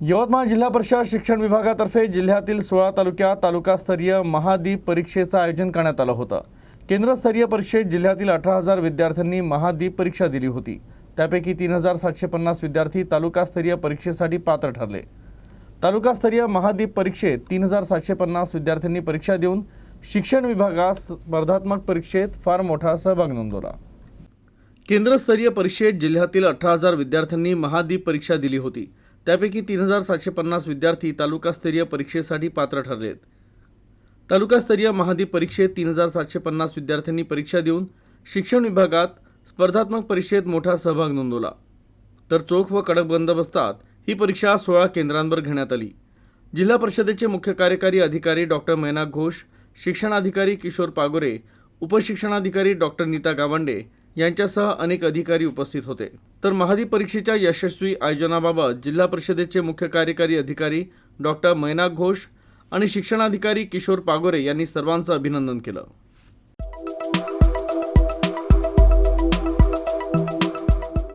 यवतमाळ जिल्हा परिषद शिक्षण विभागातर्फे जिल्ह्यातील सोळा तालुक्यात तालुकास्तरीय महादीप परीक्षेचं आयोजन करण्यात आलं होतं. केंद्रस्तरीय परीक्षेत जिल्ह्यातील अठरा हजार विद्यार्थ्यांनी महादीप परीक्षा दिली होती. त्यापैकी तीन हजार सातशे पन्नास विद्यार्थी तालुकास्तरीय परीक्षेसाठी पात्र ठरले. तालुकास्तरीय महादीप परीक्षेत तीन हजार सातशे पन्नास विद्यार्थ्यांनी परीक्षा देऊन शिक्षण विभागास स्पर्धात्मक परीक्षेत फार मोठा सहभाग नोंदवला. केंद्रस्तरीय परीक्षेत जिल्ह्यातील अठरा हजार विद्यार्थ्यांनी महादीप परीक्षा दिली होती. त्यापैकी तीन हजार सातशे पन्नास विद्यार्थी तालुकास्तरीय परीक्षेसाठी पात्र ठरलेत. तालुकास्तरीय महादीप परीक्षेत तीन हजार सातशे पन्नास विद्यार्थ्यांनी परीक्षा देऊन शिक्षण विभागात स्पर्धात्मक परीक्षेत मोठा सहभाग नोंदवला. तर चोख व कडक बंदोबस्तात ही परीक्षा सोळा केंद्रांवर घेण्यात आली. जिल्हा परिषदेचे मुख्य कार्यकारी अधिकारी डॉक्टर मैना घोष शिक्षणाधिकारी किशोर पागोरे उपशिक्षणाधिकारी डॉक्टर नीता गावंडे यांच्यासह अनेक अधिकारी उपस्थित होते. तर महादीप परीक्षेच्या यशस्वी आयोजनाबाबत जिल्हा परिषदेचे मुख्य कार्यकारी अधिकारी डॉक्टर मैनाक घोष आणि शिक्षणाधिकारी किशोर पागोरे यांनी सर्वांचं अभिनंदन केलं.